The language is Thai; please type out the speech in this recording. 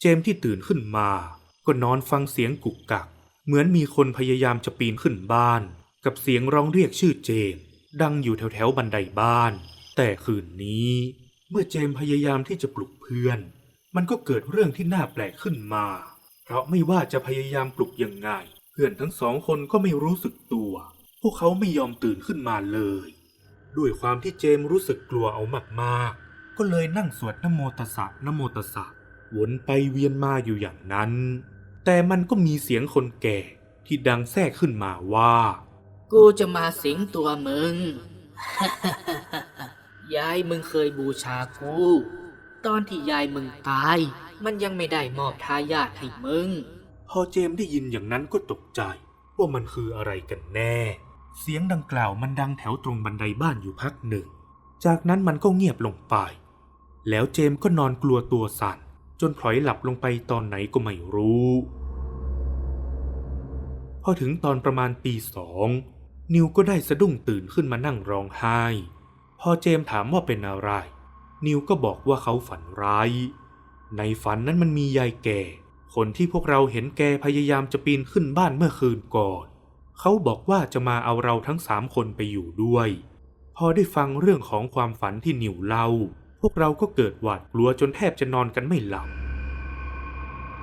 เจมที่ตื่นขึ้นมา ก็นอนฟังเสียงกุกกัก เหมือนมีคนพยายามจะปีนขึ้นบ้าน กับเสียงร้องเรียกชื่อเจม ดังอยู่แถวแถวๆบันไดบ้าน แต่คืนนี้ เมื่อเจมพยายามที่จะปลุกเพื่อน มันก็เกิดเรื่องที่น่าแปลกขึ้นมา เพราะไม่ว่าจะพยายามปลุกยังไง เพื่อนทั้งสองคนก็ไม่รู้สึกตัว พวกเขาไม่ยอมตื่นขึ้นมาเลย ด้วยความที่เจมรู้สึกกลัวเอามากๆ ก็เลยนั่งสวดนโมตัสสะนโมตัสสะ วนไปเวียนมาอยู่อย่างนั้น แต่มันก็มีเสียงคนแก่ที่ดังแทรกขึ้นมาว่า กูจะมาสิงตัวมึง ยายมึงเคยบูชากู ตอนที่ยายมึงตาย มันยังไม่ได้มอบทายาทให้มึง พอเจมส์ได้ยินอย่างนั้นก็ตกใจ ว่ามันคืออะไรกันแน่ เสียงดังกล่าวมันดังแถวตรงบันไดบ้านอยู่พักหนึ่ง จากนั้นมันก็เงียบลงไป แล้วเจมส์ก็นอนกลัวตัวสั่น จนพลอยหลับลงไปตอนไหนก็ไม่รู้ พอถึงตอนประมาณตีสอง นิวก็ได้สะดุ้งตื่นขึ้นมานั่งร้องไห้ พอเจมถามว่าเป็นอะไร นิวก็บอกว่าเขาฝันร้าย ในฝันนั้นมันมียายแก่ คนที่พวกเราเห็นแกพยายามจะปีนขึ้นบ้านเมื่อคืนก่อน เขาบอกว่าจะมาเอาเราทั้งสามคนไปอยู่ด้วย พอได้ฟังเรื่องของความฝันที่นิวเล่า พวกเราก็เกิดหวาดกลัวจนแทบจะนอนกันไม่หลับ